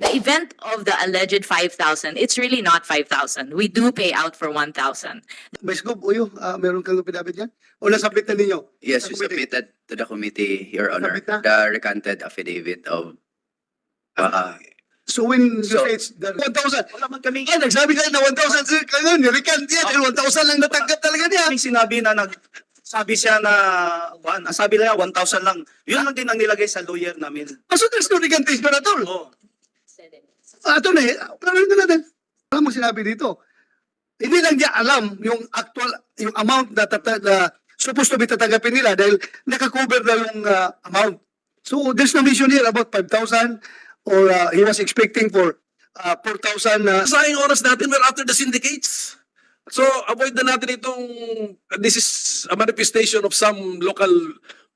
The event of the alleged 5,000, it's really not 5,000. We do pay out for 1,000. Vice Gov, Uyo, ah, meron kang pinabit yan? O nasabit na ninyo? Yes, we committee. submitted to the committee, Your Honor, Submit na? the recanted affidavit of uh, So when you So- say it's the 1,000, Wala man kami, ah, nagsabi ka na 1,000, sir, kaya nirikan yan, dahil 1,000 lang natanggap talaga niya. kaming sinabi na nag sabi siya na one, ang sabi nila 1,000 lang. Yun lang din ang nilagay sa lawyer namin. Ah, So there's no recantation at all. Oo. Ah, ito na eh, pero ito natin. Alam mo sinabi dito, hindi lang niya alam yung actual, yung amount na, tata, na supposed to be tatanggapin nila dahil nakakover na yung ah, amount. So there's no mention here about 5,000 or ah, he was expecting for ah, 4,000 na sayang oras natin, we're after the syndicates. So, avoid na natin itong, this is a manifestation of some local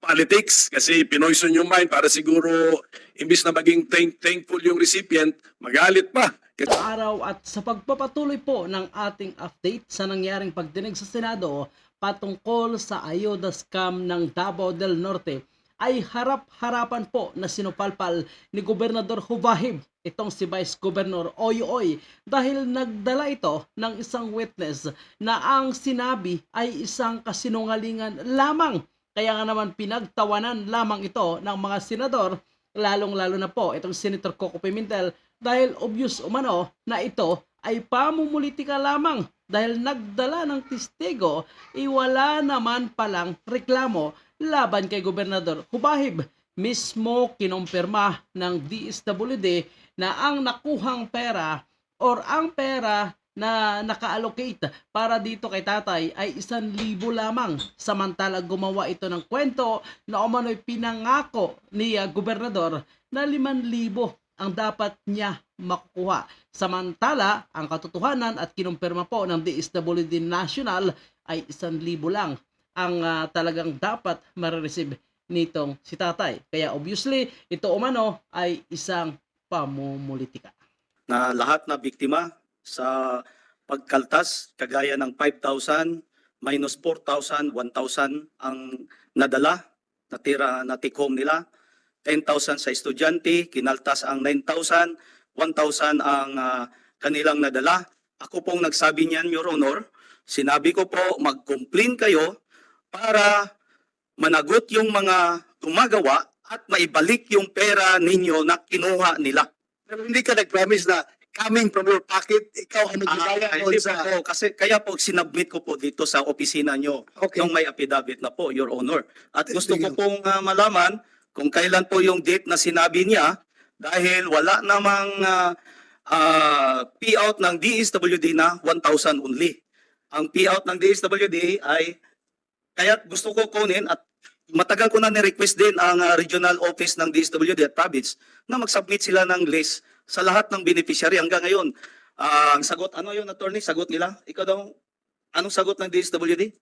politics kasi pinoison yung mind para siguro imbis na maging thank, thankful yung recipient, magalit pa. Kasi araw at sa pagpapatuloy po ng ating update sa nangyaring pagdinig sa Senado patungkol sa ayuda scam ng Davao del Norte ay harap-harapan po na sinupalpal ni Gobernador Hubahib itong si Vice Governor Oyoy dahil nagdala ito ng isang witness na ang sinabi ay isang kasinungalingan lamang. Kaya nga naman pinagtawanan lamang ito ng mga senador lalong-lalo na po itong Senator Coco Pimentel dahil obvious umano na ito ay pamumulitika lamang dahil nagdala ng testigo iwala naman palang reklamo laban kay Gobernador Hubahib. Mismo kinumpirma ng DSWD na ang nakuhang pera or ang pera na naka-allocate para dito kay tatay ay isan libo lamang. Samantala gumawa ito ng kwento na umano'y pinangako ni ah, gobernador na liman libo ang dapat niya makukuha. Samantala, ang katotohanan at kinumpirma po ng DSWD National ay isan libo lang ang ah, talagang dapat marireceive nitong si tatay. Kaya obviously, ito umano ay isang pamumulitika. Na lahat na biktima sa pagkaltas, kagaya ng 5,000 minus 4,000, 1,000 ang nadala, natira na take home nila. 10,000 sa estudyante, kinaltas ang 9,000, 1,000 ang ah, kanilang nadala. Ako pong nagsabi niyan, Your Honor, sinabi ko po, mag-complain kayo para managot yung mga gumagawa at maibalik yung pera ninyo na kinuha nila. Pero hindi ka nag-promise na coming from your pocket, ikaw ang Ah, magbibigay hindi sa... po, kasi kaya po sinubmit ko po dito sa opisina nyo Okay. yung may affidavit na po, Your Honor. At gusto ko pong ah, malaman kung kailan po yung date na sinabi niya dahil wala namang uh, payout ng DSWD na 1,000 only. Ang payout ng DSWD ay kaya gusto ko kunin at matagal ko na ni-request din ang ah, regional office ng DSWD at province na mag-submit sila ng list sa lahat ng beneficiary hanggang ngayon. Ah, ang sagot, ano yun, attorney? Sagot nila? Ikaw daw, anong sagot ng DSWD?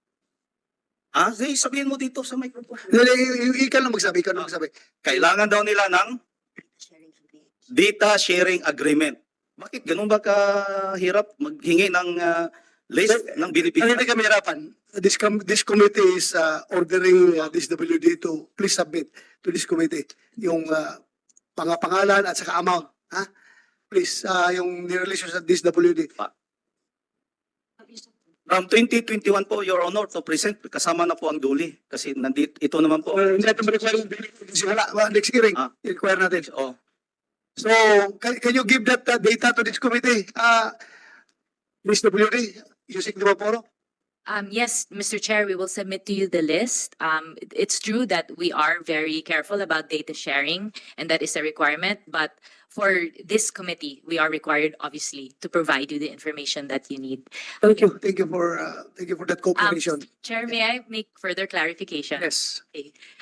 Ah, sige, sabihin mo dito sa microphone. Ikaw lang magsabi, ikaw lang magsabi. Kailangan daw nila ng data sharing agreement. Bakit ganun ba kahirap maghingi ng ah, list ng Ano beneficiary? hindi kami hirapan? This, com- this committee is uh, ordering uh, this WD to please submit to this committee yung uh, pangapangalan at saka amount. Ha? Please, uh, yung nirelease sa this WD. From 2021 po, Your Honor, to present, kasama na po ang duli. Kasi nandito, ito naman po. Uh, hindi natin ma-require yung wala, wala, next hearing, Ah. i-require natin. Oh, So, can, can you give that uh, data to this committee? Uh, this WD, using the Maporo? Um, yes, Mr. Chair, we will submit to you the list. Um, it- it's true that we are very careful about data sharing and that is a requirement, but for this committee, we are required obviously to provide you the information that you need. Thank you, thank you for, uh, thank you for that cooperation. Chair, may I make further clarification? Yes.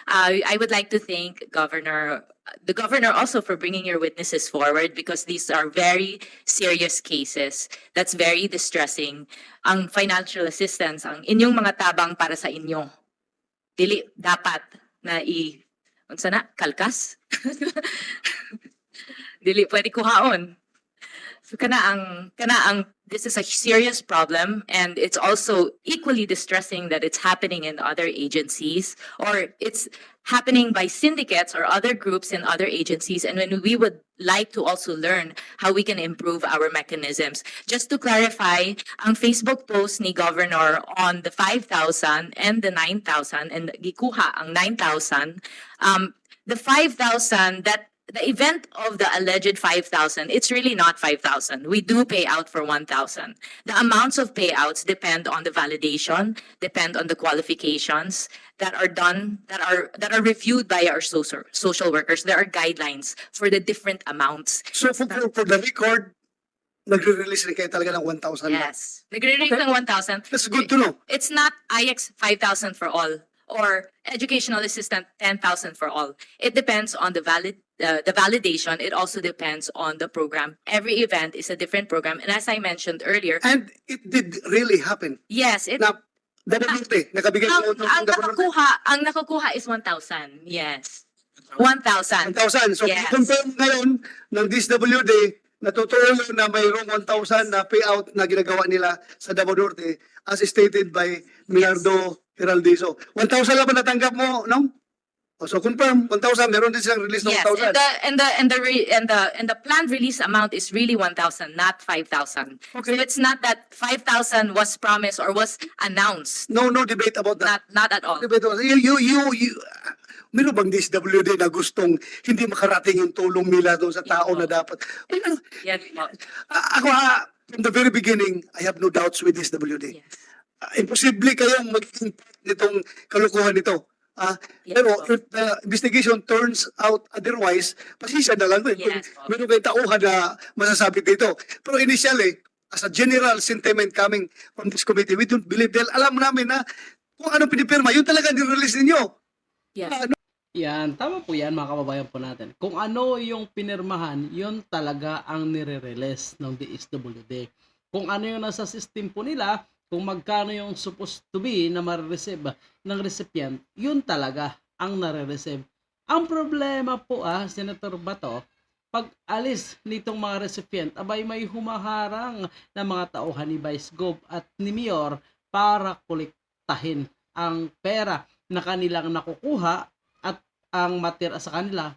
Uh, I would like to thank Governor, the governor also for bringing your witnesses forward because these are very serious cases. That's very distressing. Ang financial assistance, ang inyong mga tabang para sa inyo. Dili dapat na i, unsa na, kalkas? Dili pwede kuhaon. So kana ang kana ang this is a serious problem and it's also equally distressing that it's happening in other agencies or it's happening by syndicates or other groups in other agencies and when we would like to also learn how we can improve our mechanisms. Just to clarify, ang Facebook post ni Governor on the 5,000 and the 9,000 and gikuha ang 9,000 um the 5,000 that the event of the alleged 5,000, it's really not 5,000. We do pay out for 1,000. The amounts of payouts depend on the validation, depend on the qualifications that are done, that are, that are reviewed by our social, social workers. There are guidelines for the different amounts. So for, for, for the record, nagre-release rin kayo talaga ng 1,000 lang. Yes. Nagre-rate ng 1,000. That's good to know. It's not IX 5,000 for all or educational assistant 10,000 for all. It depends on the valid, the validation. It also depends on the program. Every event is a different program. And as I mentioned earlier, And it did really happen. yes, it, Na, Dababute, nakabigay ang, ko ng ang nakakuha, ang nakakuha is 1,000. Yes. 1,000. 1,000. So, Yes. confirm ngayon ng DSWD na totoo yun na mayroong 1,000 na payout na ginagawa nila sa Davao Norte as stated by Milardo Heraldizo. 1,000 lang ba natanggap mo, no? O, So confirm, 1,000, meron din silang release ng Yes, 1,000. and the and the and the re, and the and the planned release amount is really one thousand, not five thousand. So Okay. it's not that five thousand was promised or was announced. No, no debate about that. Not not at all. Debate about You, you, you, you, meron bang DSWD na gustong hindi makarating yung tulong nila doon sa tao na dapat? Ano, Yes. po. a- ako ha, from the very beginning, I have no doubts with DSWD. Yes. Ah, imposible kayong maging part nitong kalukuhan nito. Ah, Yes pero po. if the investigation turns out otherwise, pasisya na lang. Yes po. Meron kayong tauhan na masasabi dito. Pero initially, as a general sentiment coming from this committee, we don't believe dahil alam namin na kung ano pinipirma, yun talaga nirelease ninyo. Yes. Ano? Yan, tama po yan mga kababayan po natin. Kung ano yung pinirmahan, yun talaga ang nire-release ng DSWD. Kung ano yung nasa system po nila, kung magkano yung supposed to be na ma-receive ng recipient, yun talaga ang nare-receive. Ang problema po ah, Senator Bato, pag alis nitong mga recipient, abay may humaharang na mga tauhan ni Vice Gov at ni Mayor para kolektahin ang pera na kanilang nakukuha at ang matira sa kanila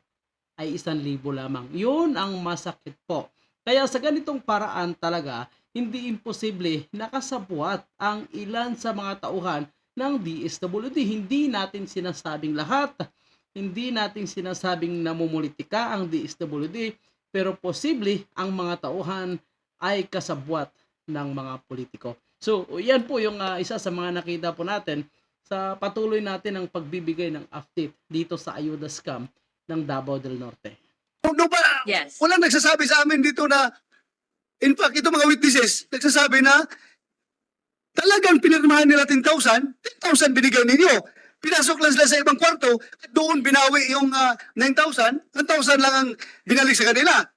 ay isang libo lamang. Yun ang masakit po. Kaya sa ganitong paraan talaga, hindi imposible nakasabwat ang ilan sa mga tauhan ng DSWD. Hindi natin sinasabing lahat. Hindi natin sinasabing namumulitika ang DSWD. Pero posible ang mga tauhan ay kasabwat ng mga politiko. So, yan po yung ah, isa sa mga nakita po natin sa patuloy natin ang pagbibigay ng update dito sa Ayuda Scam ng Davao del Norte. No, no ba, Yes. walang nagsasabi sa amin dito na, in fact, ito mga witnesses, nagsasabi na, talagang pinirmahan nila 10,000, 10,000 binigay ninyo. Pinasok lang sila sa ibang kwarto, at doon binawi yung ah, 9,000, 1,000 lang ang binalik sa kanila.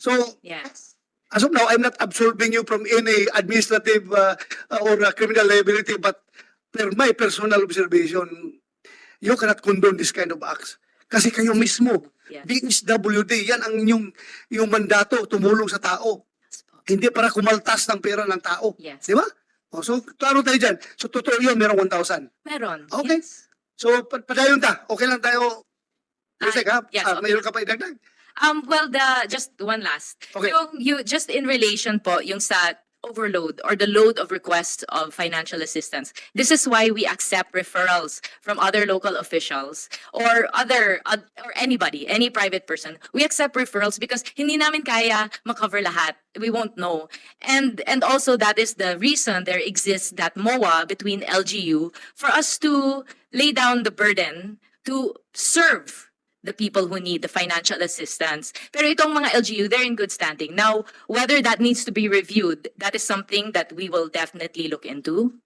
So, Yes. as of now, I'm not absolving you from any administrative uh, or uh, criminal liability, but per my personal observation, you cannot condone this kind of acts. Kasi kayo mismo, Yes. DSWD, yan ang inyong yung mandato, tumulong sa tao. Hindi para kumaltas ng pera ng tao. Yes. Di ba? O, so, klaro tayo dyan. So, totoo yun, merong 1,000. Meron. Okay. Yes. So, pa- padayon ta. Okay lang tayo. Ah, Kasi ha? yes, Ah, okay. mayroon ka pa idagdag. Um, well, the, just one last. Okay. Yung, you, just in relation po, yung sa overload or the load of requests of financial assistance. This is why we accept referrals from other local officials or other, oth- or anybody, any private person. We accept referrals because hindi namin kaya makover lahat. We won't know. And, and also that is the reason there exists that MOA between LGU for us to lay down the burden to serve the people who need the financial assistance. Pero itong mga LGU, they're in good standing. Now, whether that needs to be reviewed, that is something that we will definitely look into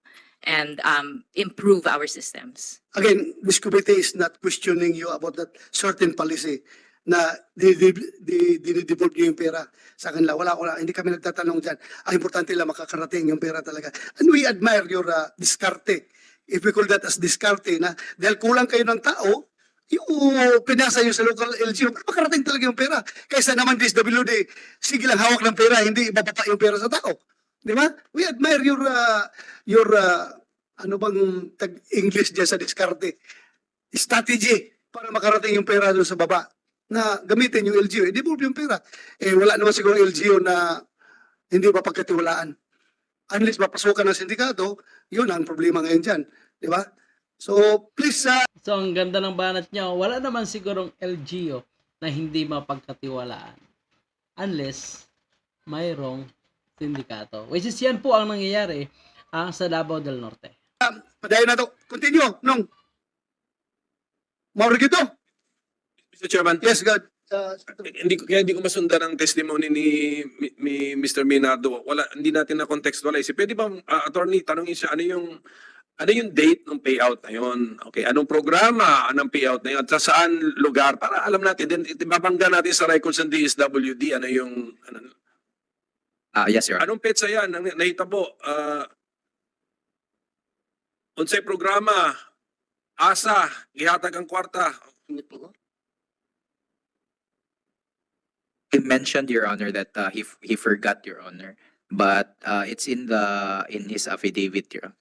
and um, improve our systems. Again, this committee is not questioning you about that certain policy na dinidevolve nyo yung pera sa kanila. Wala, wala. Hindi kami nagtatanong dyan. Ang importante lang makakarating yung pera talaga. And we admire your uh, diskarte. If we call that as diskarte na dahil kulang kayo ng tao, yung pinasa yun sa local LGU, makarating talaga yung pera. Kaysa naman DSWD, sige lang hawak ng pera, hindi ibababa yung pera sa tao. Di ba? We admire your, uh, your, uh, ano bang tag-English dyan sa diskarte? Strategy para makarating yung pera doon sa baba na gamitin yung LGU. I-devolve yung pera. Eh, wala naman siguro LGU na hindi mapagkatiwalaan. Unless mapasukan ng sindikato, yun ang problema ngayon dyan. Di ba? So, please, uh, So ang ganda ng banat niya, wala naman sigurong LGU na hindi mapagkatiwalaan unless mayroong sindikato. Which is yan po ang nangyayari ah, sa Davao del Norte. padayon na to. Continue, nung. Maurigito? Mr. Chairman, Yes, God. Uh, hindi ko kaya hindi ko masundan ang testimony ni, mi, mi- Mr. Minardo. Wala hindi natin na contextualize. Pwede bang uh, attorney tanungin siya ano yung ano yung date ng payout na yun? Okay, anong programa ng payout na yun? At sa saan lugar? Para alam natin, din ibabangga natin sa records ng DSWD, ano yung, ano, Ah, yes, Your Honor. anong petsa yan? Ang nahitabo, uh, unsay programa, asa, gihatag ang kwarta. He mentioned, Your Honor, that uh, he f- he forgot, Your Honor. But uh, it's in the in his affidavit, Your Honor.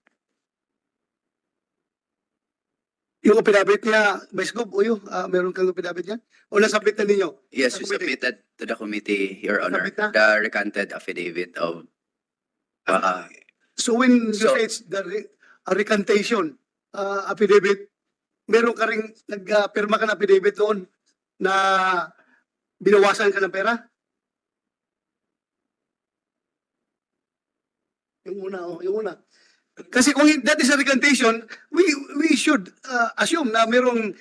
Yung pinabit niya, Vice Gov, uyo, uh, meron kang pinabit niya? O nasabit na ninyo? Yes, we committee. submitted to the committee, Your Honor, Submit na? the recanted affidavit of uh, So when you So- say it's the re- a recantation uh, affidavit, meron ka rin, nagpirma ka ng affidavit doon na binawasan ka ng pera? Yung una, oh, yung una. Kasi kung that is a recantation, we we should uh, assume na merong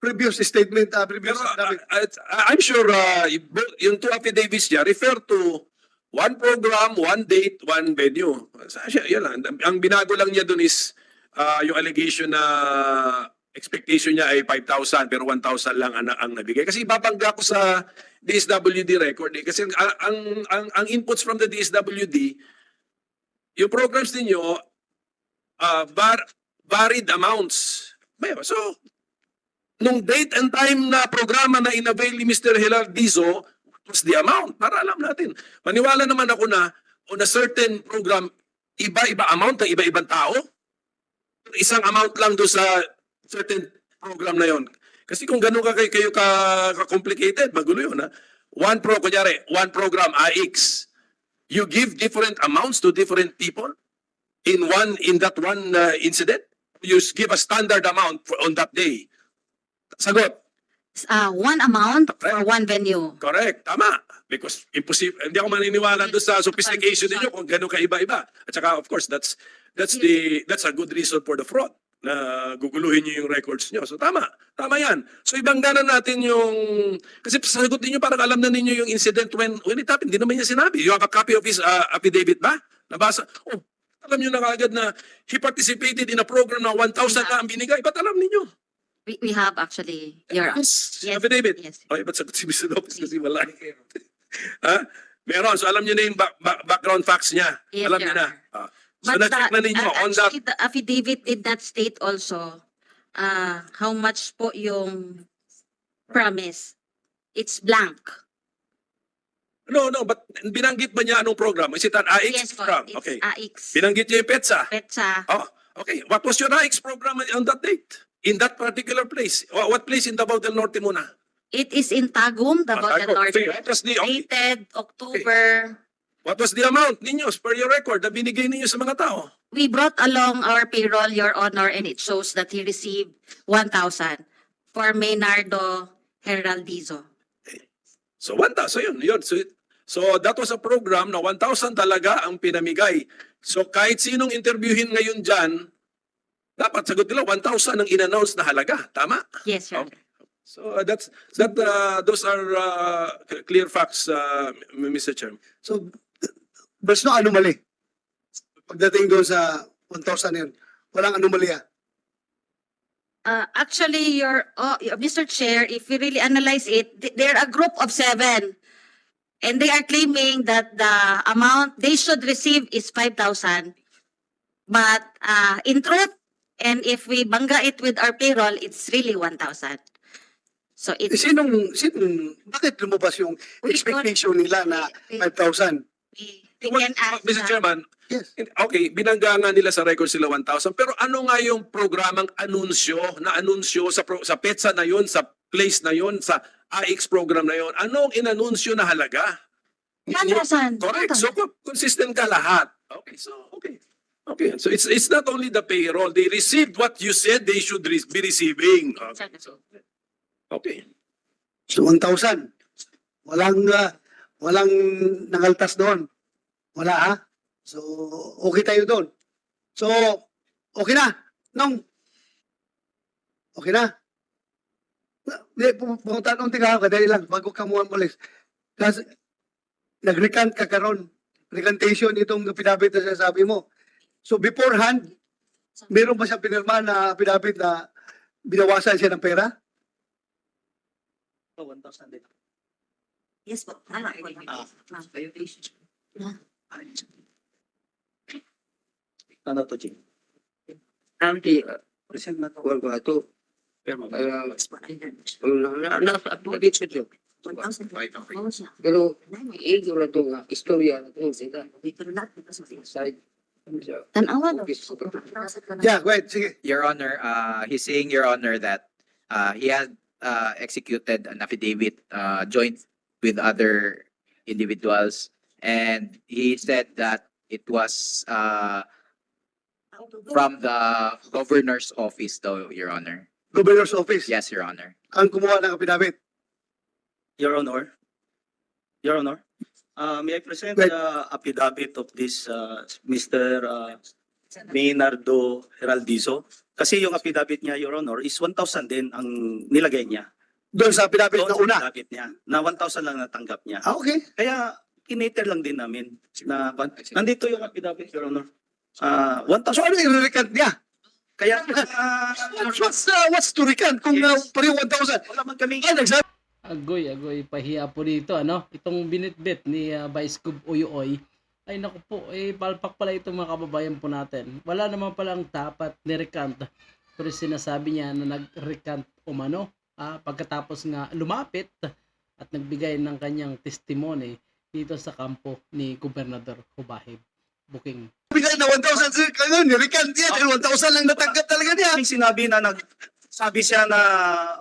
previous statement, uh, previous Pero uh, uh, I'm sure uh, yung two affidavits niya refer to one program, one date, one venue. Siya- Yan lang. Ang binago lang niya dun is uh, yung allegation na expectation niya ay 5,000 pero 1,000 lang ang, ang nabigay. Kasi babangga ko sa DSWD record eh. Kasi ang, ang, ang, ang inputs from the DSWD, yung programs ninyo, uh, var, varied amounts. So, nung date and time na programa na inavail ni Mr. Hilal Dizo was the amount para alam natin. Maniwala naman ako na on a certain program, iba-iba amount ng iba-ibang tao. Isang amount lang do sa certain program na yon. Kasi kung ganun ka kayo, kayo ka, ka-complicated, magulo yun ha. One pro, kunyari, one program, AX. You give different amounts to different people in one, in that one uh, incident. You give a standard amount for, on that day. Sagot. uh, one amount for Correct. one venue. Correct. Tama. Because impossible. Hindi ako maniniwala doon sa sophistication ninyo kung gano'n ka-iba-iba. At saka, of course, that's that's the that's a good reason for the fraud na guguluhin niyo yung records niyo. So tama. Tama yan. So ibangga na natin yung... Kasi sagot niyo parang alam na ninyo yung incident when when it happened. Hindi naman niya sinabi. You have a copy of his uh, affidavit ba? Nabasa? Oh, alam niyo na kagad na he participated in a program na 1,000 na ang binigay. Ba't alam niyo? We, we have actually, your, Yes. Yes. Affidavit. yes. Okay, ba't sagot si Mr. Lopez kasi wala. ha? Meron. So alam niyo na yung back- back- background facts niya. Yes, alam Your niyo na. Honor. Ah. So But na-check the- na ninyo uh, on that. actually, the affidavit did not state also uh, how much po yung promise. It's blank. No, no, but binanggit ba niya anong program? Is it an AX yes program? it's Okay. AX. Binanggit niya yung PETSA. Petsa. Oh, okay. What was your AX program on that date? In that particular place? Wha- What place in Davao del Norte muna? It is in Tagum, the Ah, Tagum. Norte. Sige, what was the, okay. Dated October. What was the amount ninyo per your record na binigay ninyo sa mga tao? We brought along our payroll, Your Honor, and it shows that he received 1,000 for Maynardo Heraldizo. So 1,000, so yun, yun. So, so that was a program na 1,000 talaga ang pinamigay. So kahit sinong interviewin ngayon dyan, dapat sagot nila 1,000 ang in-announce na halaga. Tama? Yes, Your Okay. So uh, that's, that, uh, those are uh, clear facts, uh, Mr. Chairman. So, there's no anomaly. Pagdating doon sa 1,000 yun, walang anomalya. Uh, actually, your, oh, your- Mr. Chair, if you really analyze it, th- they're a group of seven. And they are claiming that the amount they should receive is 5,000. But uh, in truth, And if we bangga it with our payroll, it's really 1,000. So Eh, it's, Sinong, sinong, bakit lumabas yung We expectation nila na we, 5,000? we, we Well, can ask. Mr. uh, Chairman, Yes. okay, binangga nga nila sa record sila 1,000. Pero ano nga yung programang anunsyo, na anunsyo sa, pro, sa PETSA na yun, sa place na yun, sa AX program na yun? Anong inanunsyo na halaga? 1,000. Correct. So, co- consistent ka lahat. Okay, so, okay. Okay, so it's it's not only the payroll. They received what you said they should re- be receiving. Okay. so- Okay. So 1,000. Walang, ah, walang nangaltas doon. Wala ha? So, okay tayo doon. So, okay na. Nung, okay na. Pumunta nung tingnan ka, dahil lang, bago ka mo umalis. Kasi, nag-recant ka karon. Recantation itong pinabit na sabi mo. So, beforehand, meron ba siya pinirma na pinabit na binawasan siya ng pera? Yes po. Tama po. Ah. Ano to, Jing? Nanti Present na to. ato Pero, uh, na na sa update sa job. 1,000. Oo siya. Pero igo na to nga istorya na to sila. Yeah, go ahead. Your Honor, uh, he's saying, Your Honor, that uh, he had uh, executed an affidavit uh, joint with other individuals, and he said that it was uh, from the governor's office, though, Your Honor. Governor's Office. Yes, Your Honor. Ang kumuha ng pinabit. Your Honor. Your Honor. Uh, may I present Right. the affidavit of this uh, Mr. Uh, Maynardo Heraldizo? Kasi yung affidavit niya, Your Honor, is 1,000 din ang nilagay niya. Doon sa Doon na sa una. affidavit niya. Na 1,000 lang natanggap niya. Ah, okay. Kaya kiniter lang din namin. Na, nandito yung affidavit, Your Honor. Uh, 1,000. So ano yung recant niya? Kaya, uh, What's, uh, what's to recant kung uh, pareho 1,000? wala man kami Ah, nagsabi Agoy, agoy, pahiya po dito, ano? Itong binitbit ni uh, Vice Gov Uyuoy, ay naku po, eh, palpak pala itong mga kababayan po natin. Wala naman palang dapat ni-recant. Pero sinasabi niya na nag-recant umano, ah, pagkatapos nga lumapit at nagbigay ng kanyang testimony dito sa kampo ni Gobernador Hubahib. Booking. bigay na 1,000 sir. Kaya ni-recant niya. Dahil 1,000 lang natanggap talaga niya. Sinabi na nag sabi siya na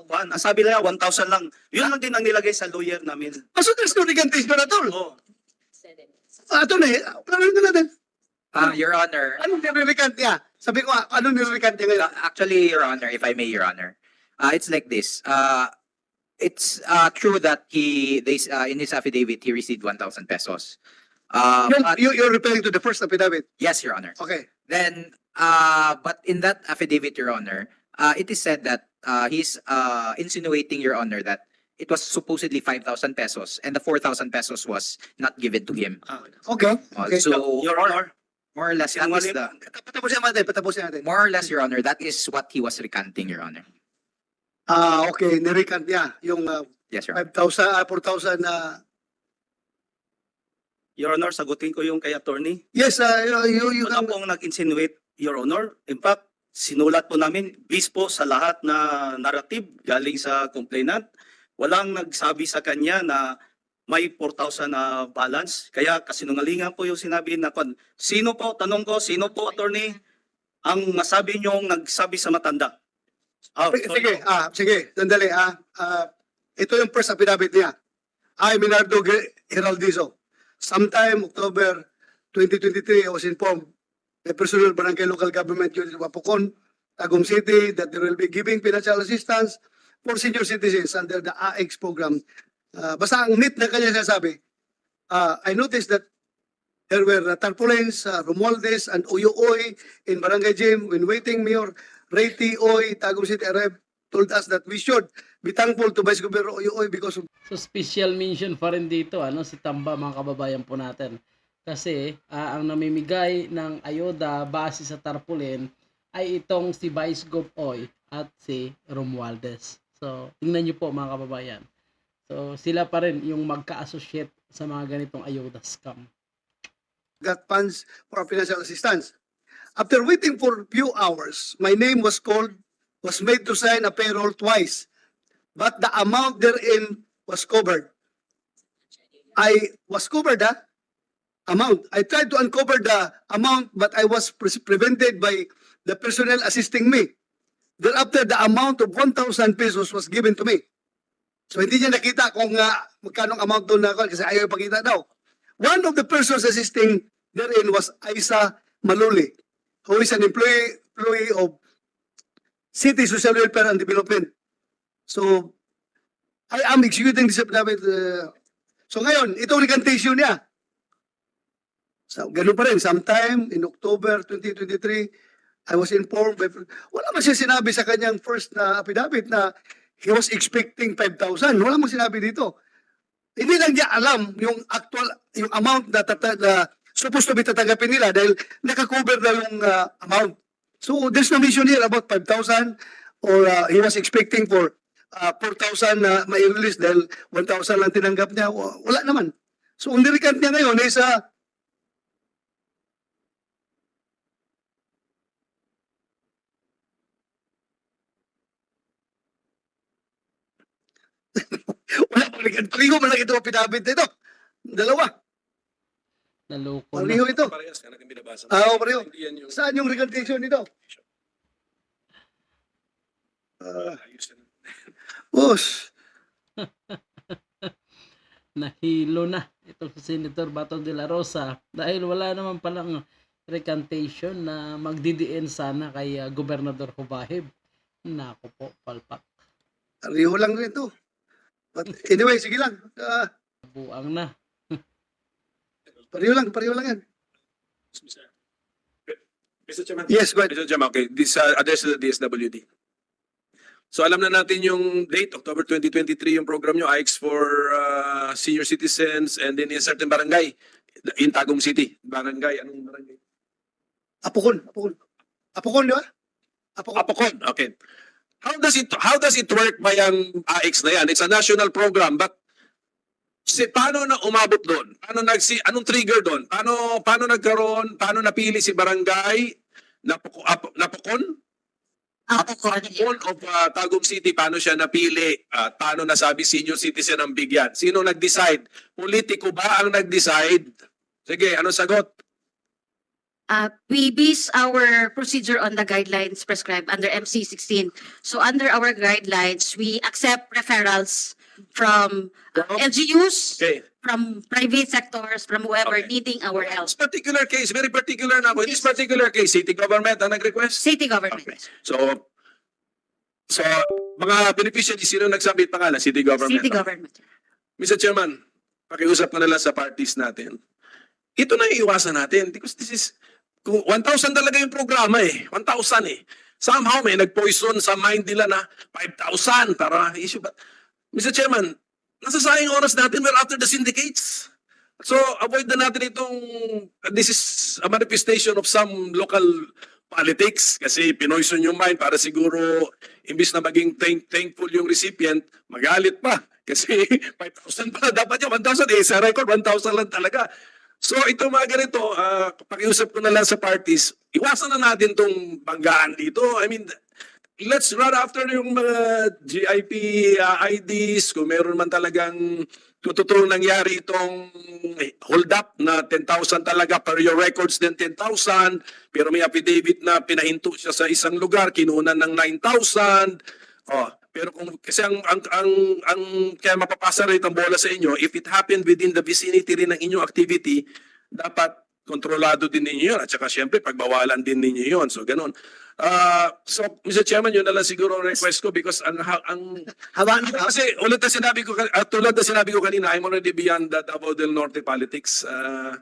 ang sabi nila 1,000 lang. Yun lang din ang nilagay sa lawyer namin. Ah, so there's no recantation at all. Oh, Ah, ito na eh. Plano na natin. Uh, Your Honor, Anong nire-recant niya? Sabi ko, ah, anong nire-recant niya ngayon? Uh, Actually, Your Honor, if I may, Your Honor, uh, it's like this. Uh, it's uh, true that he, they, uh, in his affidavit, he received 1,000 pesos. Uh, Yung, but- you, you're referring to the first affidavit. yes, Your Honor. Okay. Then, uh, but in that affidavit, Your Honor, uh, it is said that uh, he's uh, insinuating, Your Honor, that it was supposedly 5,000 pesos and the 4,000 pesos was not given to him. ah, Okay. Uh, Okay. So, Your Honor, more or less, that is Sinungaling. the, Patapusin natin. Patapusin natin. more or less, Your Honor, that is what he was recanting, Your Honor. Ah, okay. Nire-recant niya yung uh, Yes, Your Honor. 5,000, ah, 4,000 na... Your Honor, sagutin ko yung kay attorney. yes, uh, you, you, you Wala can... pong nag-insinuate, Your Honor. In fact, sinulat po namin, based po sa lahat na narrative galing sa complainant, walang nagsabi sa kanya na may 4,000 na balance. Kaya kasinungalingan po yung sinabi na sino po, tanong ko, sino po, attorney, ang masabi niyong nagsabi sa matanda? Ah, Sige, ah, sige, sandali, ah, ah, ito yung first affidavit niya. I, Minardo Ge- Heraldizo. Sometime October 2023, I was informed by personal barangay local government unit of Apocon, Tagum City, that they will be giving financial assistance for senior citizens under the AX program. Ah, basta ang neat na kanya sasabi, ah, I noticed that there were uh, tarpaulins, uh, Romualdez, and Uyuoy in Barangay Gym when waiting Mayor Ray T. Oy, Tagum City Arep, told us that we should be thankful to Vice Governor Uyuoy because of So special mention pa rin dito ano si Tamba mga kababayan po natin. Kasi ah, ang namimigay ng ayuda base sa tarpaulin ay itong si Vice Gov Oy at si Romualdez. So tingnan niyo po mga kababayan. So sila pa rin yung magka-associate sa mga ganitong ayuda scam. got funds for financial assistance. After waiting for few hours, my name was called, was made to sign a payroll twice, but the amount therein was covered. I was covered, ah, amount. I tried to uncover the amount, but I was pre- prevented by the personnel assisting me. Thereafter, the amount of 1,000 pesos was given to me. So hindi niya nakita kung uh, magkano amount doon na kasi ayaw ipakita daw. One of the persons assisting therein was Aisa Maluli, who is an employee, employee of City Social Welfare and Development. So, I am executing this affidavit. uh, so ngayon, itong recantation niya. So, ganun pa rin. Sometime in October 2023, I was informed by, wala man siya sinabi sa kanyang first na affidavit na he was expecting 5,000. Wala mo sinabi dito. Hindi lang niya alam yung actual, yung amount na, na supposed to be tatanggapin nila dahil nakakover na yung uh, amount. So there's no mention here about 5,000 or uh, he was expecting for uh, 4,000 na mai-release dahil 1,000 lang tinanggap niya. Wa- Wala naman. So ang nirikant niya ngayon is uh, wala pa rin. Pareho man lang ito pinabit nito. Dalawa. Naloko na. Pareho ito. Parehas ka natin binabasa. Ah, oo, pareho. Hindi yan yung Saan yung recantation nito? Ah, ayos yan. boss. Nahilo na itong si Senator Bato de la Rosa dahil wala naman palang recantation na magdidiin sana kay ah, Gobernador Hubahib. Nako po, palpak. Pareho lang rin ito. But anyway, sige lang. Ah, Buang na. Pareho lang, pareho lang yan. Mr. Chairman. Yes, go ahead. Mr. Chairman, okay. This uh, address to the DSWD. So alam na natin yung date, October 2023, yung program nyo, AIX for uh, senior citizens and then in a certain barangay in Tagum City. Barangay, anong barangay? Apokon, apokon. Apokon, di ba? Apokon. Apocon, okay. How does it how does it work ba yung AX na yan? It's a national program but si paano na umabot doon? Paano nagsi anong trigger doon? Paano paano nagkaroon? Paano napili si barangay Napuko, ap, Napukon? Apocon of uh, Tagum City, paano siya napili? At paano nasabi senior citizen ang bigyan? Sino nag-decide? Politiko ba ang nag-decide? Sige, ano sagot? Uh, we base our procedure on the guidelines prescribed under MC sixteen. So under our guidelines, we accept referrals from uh, LGUs, Okay. from private sectors, from whoever Okay. needing our help. this particular case, very particular na ako. In this particular case, city government ang nag-request? City government. Okay. So, so mga beneficiaries, sino nagsabit pangalan? City government. City government. Mr. Chairman, pakiusap ko na lang sa parties natin. Ito na yung iwasan natin because this is, kung 1,000 talaga yung programa eh. 1,000 eh. Somehow may nag-poison sa mind nila na 5,000 para issue. But, Mr. Chairman, nasasayang oras natin we're after the syndicates. So, avoid na natin itong, this is a manifestation of some local politics kasi pinoison yung mind para siguro imbis na maging thank, thankful yung recipient, magalit pa. Kasi 5,000 pala dapat yung 1,000 eh. Sa record, 1,000 lang talaga. So ito mga ganito, ah, pakiusap ko na lang sa parties, iwasan na natin tong banggaan dito. I mean, let's run after yung mga GIP ah, IDs, kung meron man talagang tututuloy nangyari itong hold up na 10,000 talaga per your records din 10,000 pero may affidavit na pinahinto siya sa isang lugar kinunan ng 9,000 oh pero kung kasi ang ang ang, ang kaya mapapasa rin ang bola sa inyo if it happened within the vicinity rin ng inyong activity dapat kontrolado din ninyo yun. At saka syempre pagbawalan din ninyo yun. So ganun Ah, so Mr. Chairman yun na lang siguro ang request ko because ang ang Haba, kasi ulit na sinabi ko, at tulad na sinabi ko kanina, I'm already beyond that Davao del Norte politics. Uh,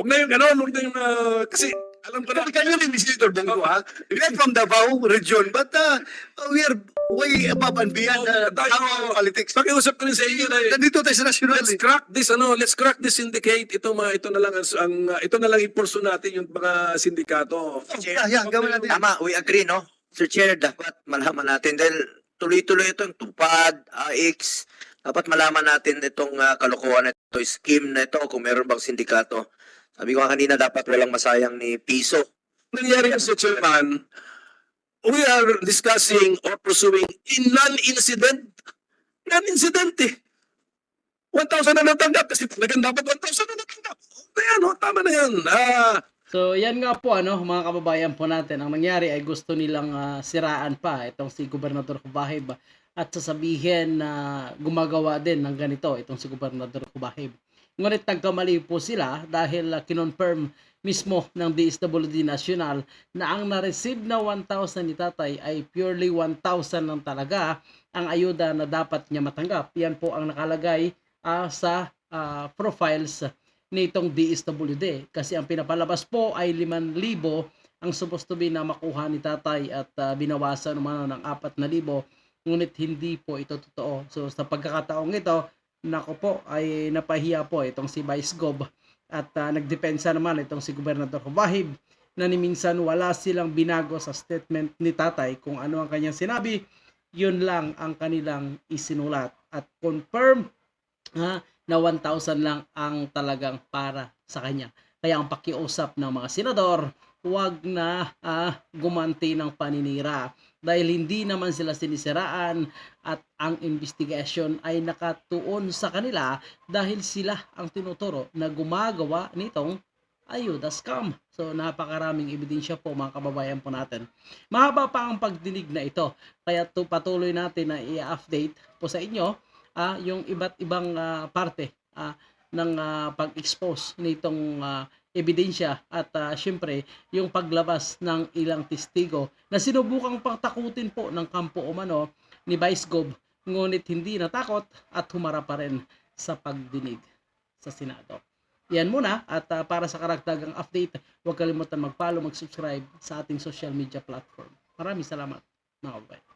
huwag na yung gano'n, huwag na yung, uh, kasi alam ko na, Can you Senator Bongo, ha? We are from Davao region, but uh, we are way above and beyond uh, Davao politics. pakiusap ko rin sa inyo na, Nandito tayo sa national. let's eh. crack this, ano, let's crack this syndicate. Ito, mga, ito na lang, ang, ang, uh, ito na lang ipurso natin yung mga sindikato. Yeah, yeah, gawin natin. Tama, we agree, no? Sir Chair, dapat malaman natin dahil tuloy-tuloy itong tupad, AX, dapat malaman natin itong ah, kalokohan na ito, scheme na ito, kung meron bang sindikato. Sabi ko nga kanina, dapat walang masayang ni piso nangyari Mr. Chairman, we are discussing or pursuing in non-incident. Non-incident eh. 1,000 na natanggap kasi talagang dapat 1,000 na natanggap. Ayan, oh, tama na yan. Ah, So yan nga po ano mga kababayan po natin ang nangyari ay gusto nilang ah, siraan pa itong si Gobernador Kubahib at sasabihin na gumagawa din ng ganito itong si Gobernador Kubahib. Ngunit nagkamali po sila dahil ah, kinonfirm mismo ng DSWD National na ang na-receive na 1,000 ni tatay ay purely 1,000 lang talaga ang ayuda na dapat niya matanggap. Yan po ang nakalagay ah, sa ah, profiles nitong DSWD kasi ang pinapalabas po ay 5,000 ang supposed to be na makuha ni tatay at ah, binawasan naman ng 4,000 ngunit hindi po ito totoo. So sa pagkakataong ito, nako po ay napahiya po itong si Vice Gob at ah, nagdepensa naman itong si Gobernador Wahib na ni minsan wala silang binago sa statement ni tatay kung ano ang kanyang sinabi, yun lang ang kanilang isinulat at confirm ha, na 1,000 lang ang talagang para sa kanya. Kaya ang pakiusap ng mga senador, huwag na ah, gumanti ng paninira dahil hindi naman sila sinisiraan at ang investigation ay nakatuon sa kanila dahil sila ang tinuturo na gumagawa nitong ayuda scam. So napakaraming ebidensya po mga kababayan po natin. Mahaba pa ang pagdinig na ito. Kaya to, patuloy natin na i-update po sa inyo ah, yung iba't ibang ah, parte ah, ng ah, pag-expose nitong ah, ebidensya at ah, syempre yung paglabas ng ilang testigo na sinubukang pangtakutin po ng kampo umano ni Vice Gob ngunit hindi natakot at humarap pa rin sa pagdinig sa Senado. Yan muna at ah, para sa karagdagang update, huwag kalimutan mag-follow, mag-subscribe sa ating social media platform. Maraming salamat mga kababayan.